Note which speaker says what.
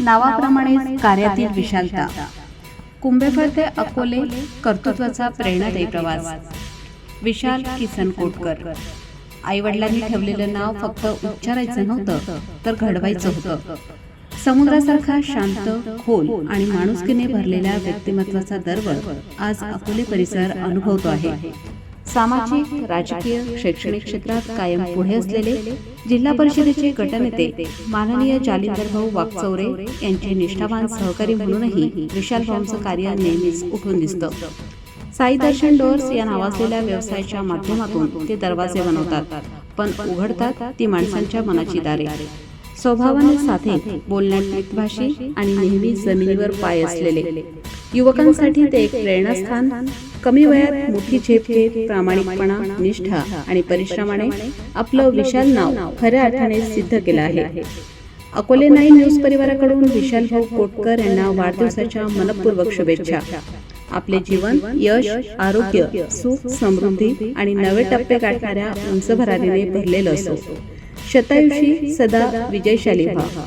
Speaker 1: नावाप्रमाणे कार्यातील विशालता. कुंभेफळ ते अकोले कर्तृत्वाचा प्रेरणादायी प्रवास. विशाल किसन कोटकर आईवडिलांनी ठेवलेलं नाव फक्त उच्चारायचं नव्हतं तर घडवायचं होतं. समुद्रासारखा शांत खोल आणि माणुसकीने भरलेल्या व्यक्तिमत्वाचा दर्व आज अकोले परिसर अनुभवतो आहे. सामाजिक राजकीय शैक्षणिक क्षेत्रात कायम पुढे असलेले जिल्हा परिषदेचे गटनेते माननीय जालिंदर भाऊ वागचौरे यांचे निष्ठावान सहकारी म्हणूनही विशाल भाऊंचं कार्य नेहमीच उठून दिसतं. साई दर्शन डोअर्स या नावाजलेल्या व्यवसायाच्या माध्यमातून ते दरवाजे बनवतात. पण उघडतात ती माणसांच्या मनाची दारे. स्वभावाने साधे बोलण्यात मितभाषी आणि नेहमी जमिनीवर पाय असलेले. युवकांसाठी ते एक प्रेरणास्थान. कमी वयात मोठी झेप घेत प्रामाणिकपणा निष्ठा आणि परिश्रमाने आपलं विशाल नाव खऱ्या अर्थाने सिद्ध केलं आहे. अकोले नाईन न्यूज परिवाराकडून विशाल भाऊ कोटकर यांना वाढदिवसाच्या मनपूर्वक शुभेच्छा. आपले जीवन यश आरोग्य सुख समृद्धी आणि नवे टप्पे गाठणाऱ्या उंच भरारीने भरलेलं असो. शतायुषी सदा विजयशाली व्हा.